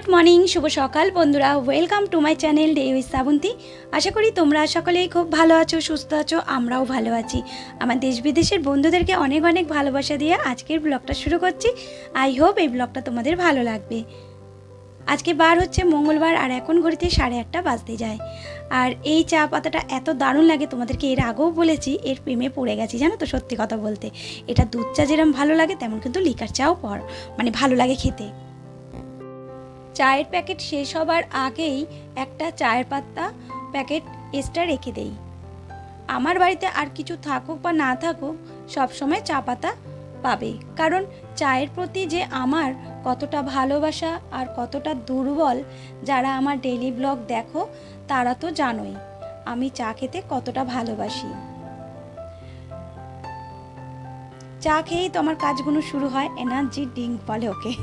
Good morning, শুভ সকাল বন্ধুরা। Welcome to my channel day with Shrabanti আশা করি তোমরা সকলেই খুব ভালো আছো, সুস্থ আছো, আমরাও ভালো আছি। আমার দেশ বিদেশের বন্ধুদেরকে অনেক অনেক ভালোবাসা দিয়ে আজকের ব্লগটা শুরু করছি। আই হোপ এই ব্লগটা তোমাদের ভালো লাগবে। আজকে বার হচ্ছে মঙ্গলবার আর এখন ঘড়িতে সাড়ে আটটা বাজতে যায়। আর এই চা পাতাটা এত দারুণ লাগে তোমাদেরকে এর আগেও বলেছি, এর প্রেমে পড়ে গেছি, জানো তো সত্যি কথা বলতে। এটা দুধ চা যেরকম ভালো লাগে, তেমন কিন্তু লিকার চাও পর মানে ভালো লাগে খেতে। চায়ের প্যাকেট শেষ হবার আগেই একটা চায়ের পাতা প্যাকেট এক্সট্রা রেখে দেই। আমার বাড়িতে আর কিছু থাকুক বা না থাকুক, সবসময় চা পাতা পাবে। কারণ চায়ের প্রতি যে আমার কতটা ভালোবাসা আর কতটা দুর্বল যারা আমার ডেইলি ব্লগ দেখো, তারা তো জানোই, আমি চা খেতে কতটা ভালোবাসি। চা খেয়েই তো আমার কাজগুলো শুরু হয়, এনার্জি ড্রিঙ্ক বলে ওকে।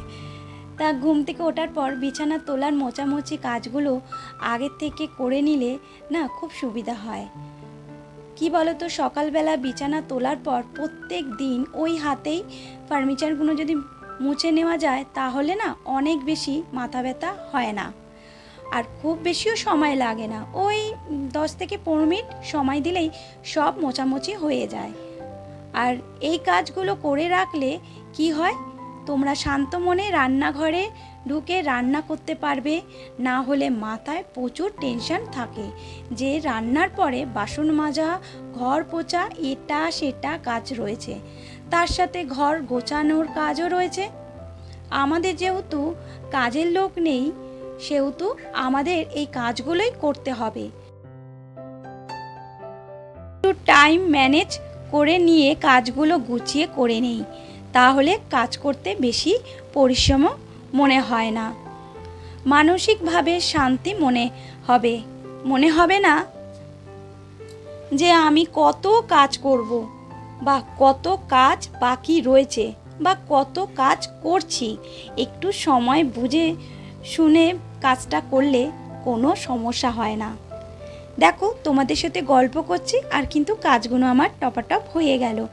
তা ঘুম থেকে ওঠার পর বিছানা তোলার মোচামুচি কাজগুলো আগের থেকে করে নিলে না খুব সুবিধা হয়। কি বলতো, সকালবেলা বিছানা তোলার পর প্রত্যেক দিন ওই হাতেই ফার্নিচারগুলো যদি মুছে নেওয়া যায়, তাহলে না অনেক বেশি মাথা ব্যথা হয় না। আর খুব বেশিও সময় লাগে না। ওই দশ থেকে পনেরো মিনিট সময় দিলেই সব মোচামুচি হয়ে যায়। আর এই কাজগুলো করে রাখলে কি হয়? তোমরা শান্ত মনে রান্নাঘরে ঢুকে রান্না করতে পারবে। না হলে মাথায় প্রচুর টেনশন থাকে। যে রান্নার পরে বাসন মাজা, ঘর পোছা, এটা সেটা কাজ রয়েছে। তার সাথে ঘর গোছানোর কাজও রয়েছে। আমাদের যেহেতু কাজের লোক নেই, সেহেতু আমাদের এই কাজগুলোই করতে হবে। টাইম ম্যানেজ করে নিয়ে কাজগুলো গুছিয়ে করে নেই। তাহলে কাজ করতে বেশি পরিশ্রম মনে হয় না। মানসিকভাবে শান্তি মনে হবে। মনে হবে না যে আমি কত কাজ করব বা কত কাজ বাকি রয়েছে বা কত কাজ করছি। একটু সময় বুঝে শুনে কাজটা করলে কোনো সমস্যা হয় না। দেখো তোমাদের সাথে গল্প করছি আর কিন্তু কাজগুলো আমার টপাটপ হয়ে গেল।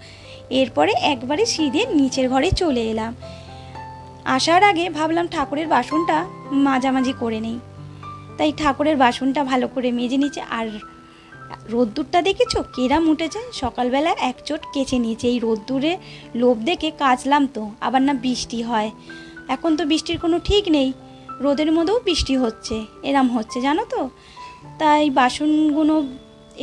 এরপরে একবারে সিঁড়ে নিচের ঘরে চলে এলাম। আসার আগে ভাবলাম ঠাকুরের বাসনটা মাঝামাঝি করে নেই। তাই ঠাকুরের বাসনটা ভালো করে মেজে নিচে। আর রোদ্দুরটা দেখেছ? কেরাম উঠেছে। সকালবেলা এক চোট কেচে নিয়েছে। এই রোদ্দুরে লোভ দেখে কাচলাম তো, আবার না বৃষ্টি হয়। এখন তো বৃষ্টির কোনো ঠিক নেই। রোদের মধ্যেও বৃষ্টি হচ্ছে। এরম হচ্ছে, জানো তো? তাই বাসনগুলো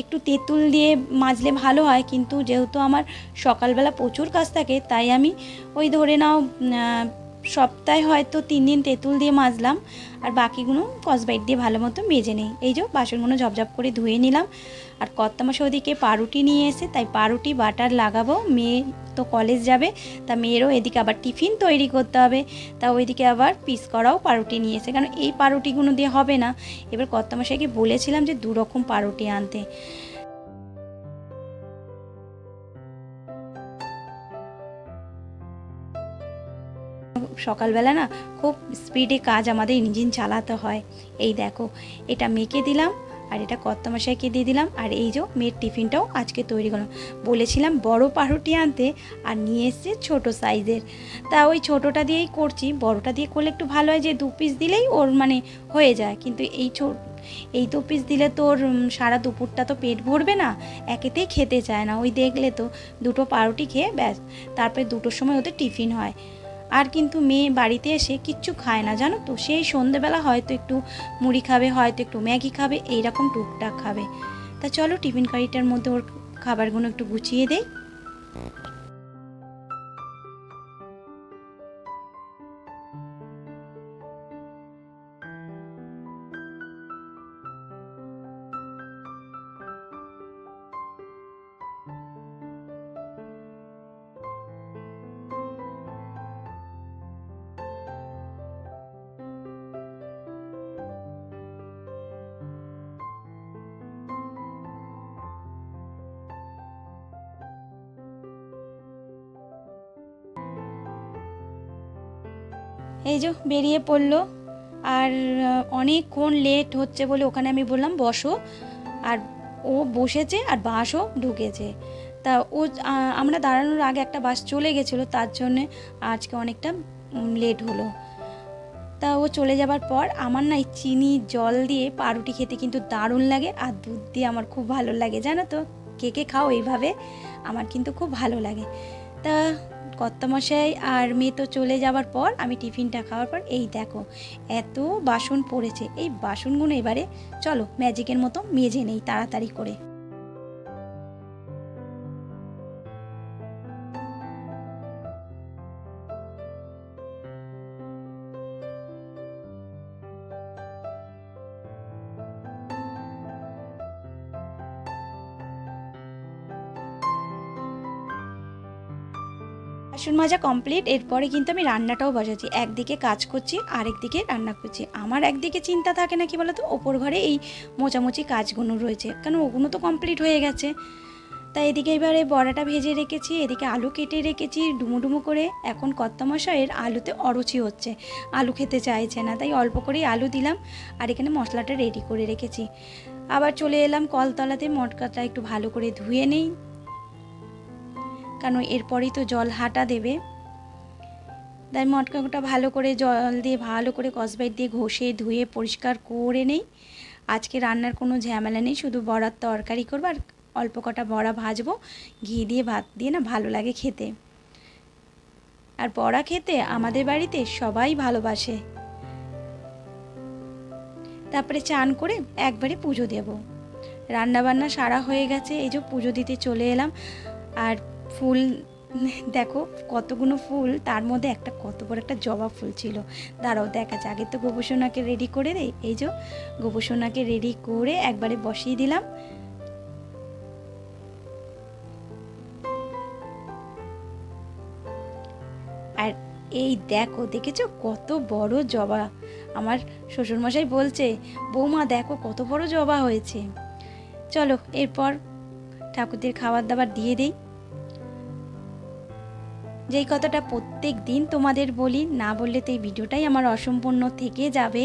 একটু তেঁতুল দিয়ে মাজলে ভালো হয়, কিন্তু যেহেতু আমার সকালবেলা প্রচুর কাজ থাকে, তাই আমি ওই ধরে নাও সপ্তাহে হয়তো তিন দিন তেঁতুল দিয়ে মাজলাম, আর বাকিগুলো কসবাইট দিয়ে ভালো মতো মেজে নেই। এই যে বাসনগুলো ঝপঝপ করে ধুয়ে নিলাম। আর কর্তামাসা ওদিকে পাউরুটি নিয়ে এসে, তাই পাউরুটি, বাটার লাগাবো। মেয়ে তো কলেজ যাবে, তা মেয়েরও এদিকে আবার টিফিন তৈরি করতে হবে। তা ওইদিকে আবার পিস করাও পাউরুটি নিয়ে এসে, কারণ এই পাউরুটিগুলো দিয়ে হবে না। এবার কর্তামশাইকে বলেছিলাম যে দু রকম পাউরুটি আনতে। সকালবেলা না খুব স্পিডে কাজ আমাদের ইঞ্জিন চালাতে হয়। এই দেখো, এটা মেখে দিলাম, আর এটা কর্তামশাইকে দিয়ে দিলাম, আর এই যে মেয়ের টিফিনটাও আজকে তৈরি করলাম। বলেছিলাম বড় পাউরুটি আনতে, আর নিয়ে এসছে ছোট সাইজের। তা ওই ছোটোটা দিয়েই করছি, বড়টা দিয়ে করলে একটু ভালো হয় যে দু পিস দিলেই ওর মানে হয়ে যায়। কিন্তু এই ছোট এই দু পিস দিলে তোর সারা দুপুরটা তো পেট ভরবে না, একেতেই খেতে চায় না। ওই দেখলে তো দুটো পাউরুটি খেয়ে ব্যাস, তারপরে দুটোর সময় ওদের টিফিন হয়। আর কিন্তু মেয়ে বাড়িতে এসে কিচ্ছু খায় না, জানো তো? সেই সন্ধেবেলা হয়তো একটু মুড়ি খাবে, হয়তো একটু ম্যাগি খাবে, এইরকম টুকটাক খাবে। তা চলো টিফিন কারিটার মধ্যে ওর খাবারগুলো একটু গুছিয়ে দেই। এই যে বেরিয়ে পড়ল। আর অনেকক্ষণ লেট হচ্ছে বলে ওখানে আমি বললাম, বসো। আর ও বসেছে আর বাসও ঢুকেছে। তা ও আমরা দাঁড়ানোর আগে একটা বাস চলে গেছিল, তার জন্যে আজকে অনেকটা লেট হলো। তা ও চলে যাবার পর আমার না চিনি, জল দিয়ে পাউরুটি খেতে কিন্তু দারুণ লাগে আর দুধ দিয়ে আমার খুব ভালো লাগে। জানো তো, কে কে খাও এইভাবে? আমার কিন্তু খুব ভালো লাগে। তা কর্তামশাই আর মেয়ে তো চলে যাওয়ার পর আমি টিফিনটা খাওয়ার পর, এই দেখো, এত বাসন পড়েছে। এই বাসনগুলো এবারে চলো ম্যাজিকের মতো মেজে নেই তাড়াতাড়ি করে। বাসন মাজা কমপ্লিট এরপরে কিন্তু আমি রান্নাটাও বসাচ্ছি। একদিকে কাজ করছি, আরেকদিকে রান্না করছি। আমার একদিকে চিন্তা থাকে না কি বলতো? ওপর ঘরে এই মোচামুচি কাজগুলো রয়েছে। কেন ওগুলো তো কমপ্লিট হয়ে গেছে। তাই এদিকে এবারে বড়াটা ভেজে রেখেছি, এদিকে আলু কেটে রেখেছি ডুমো ডুমো করে। এখন কর্তামশাইয়ের আলুতে অরুচি হচ্ছে। আলু খেতে চাইছে না, তাই অল্প করেই আলু দিলাম আর এখানে মশলাটা রেডি করে রেখেছি। আবার চলে এলাম কলতলাতে, মটকাটা একটু ভালো করে ধুয়ে নেই। কারণ এরপরেই তো জল হাঁটা দেবে। তাই মটকাটা ভালো করে জল দিয়ে, ভালো করে কসবাইট দিয়ে ঘষে, ধুয়ে, পরিষ্কার করে নেই। আজকে রান্নার কোনো ঝামেলা নেই, শুধু বড়ার তরকারি করব আর অল্প কটা বড়া ভাজবো। ঘি দিয়ে, ভাত দিয়ে না ভালো লাগে খেতে। আর বড়া খেতে আমাদের বাড়িতে সবাই ভালোবাসে। তারপরে চান করে একবারে পুজো দেব। রান্নাবান্না সারা হয়ে গেছে, এই যে পুজো দিতে চলে এলাম। আর ফুল, দেখো কতগুলো ফুল, তার মধ্যে একটা কত বড় একটা জবা ফুল ছিল। দাঁড়াও, দেখা যাক। আগে তো গোবসোনাকে রেডি করে দেয় এই যে গোবসোনাকে রেডি করে একবারে বসিয়ে দিলাম। আর এই দেখো, দেখেছ? কত বড় জবা। আমার শ্বশুরমশাই বলছে, বৌমা, দেখো কত বড় জবা হয়েছে। চলো, এরপর ঠাকুরদের খাবার দাবার দিয়ে দিই। যেই কথাটা প্রত্যেক দিন তোমাদের বলি, না বললে তো এই ভিডিওটাই আমার অসম্পূর্ণ থেকে যাবে।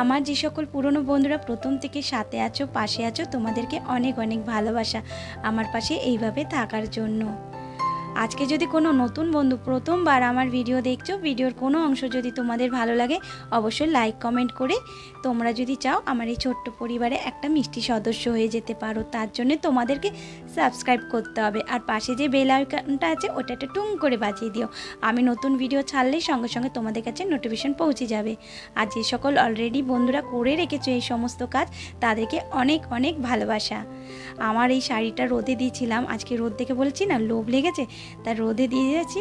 আমার যে সকল পুরনো বন্ধুরা প্রথম থেকে সাথে আছো, পাশে আছো, তোমাদেরকে অনেক অনেক ভালোবাসা। আমার পাশে এইভাবে থাকার জন্য। আজকে যদি কোনো নতুন বন্ধু প্রথমবার আমার ভিডিও দেখছ, ভিডিওর কোনো অংশ যদি তোমাদের ভালো লাগে, অবশ্যই লাইক কমেন্ট করে তোমরা যদি চাও আমার এই ছোট্ট পরিবারে একটা মিষ্টি সদস্য হয়ে যেতে পারো, তার জন্য তোমাদেরকে সাবস্ক্রাইব করতে হবে। আর পাশে যে বেল আইকনটা আছে, ওটা একটা টুং করে বাজিয়ে দিও। আমি নতুন ভিডিও ছাড়লেই সঙ্গে সঙ্গে তোমাদের কাছে নোটিফিকেশন পৌঁছে যাবে। আর যে সকল অলরেডি বন্ধুরা করে রেখেছো এই সমস্ত কাজ, তাদেরকে অনেক অনেক ভালোবাসা। আমার এই শাড়িটা রোদে দিয়েছিলাম, আজকে রোদ দেখে বলছি না, লোভ লেগেছে? তা রোদে দিয়ে দিয়েছি।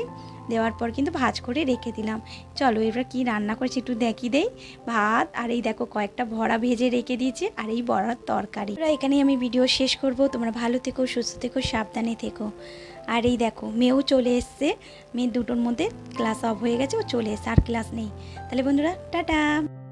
দেওয়ার পর কিন্তু ভাজ করে রেখে দিলাম। চলো এবার কি রান্না করেছি একটু দেখি দেই। ভাত আর এই দেখো কয়েকটা ভরা ভেজে রেখে দিয়েছি আর এই বড়ার তরকারি। এখানেই আমি ভিডিও শেষ করব। তোমরা ভালো থেকো, সুস্থ থেকো, সাবধানে থেকো। আর এই দেখো, মেয়েও চলে এসছে। মেয়ে দুটোর মধ্যে ক্লাস অফ হয়ে গেছে, ও চলে এসছে, আর ক্লাস নেই। তাহলে বন্ধুরা, টাটা!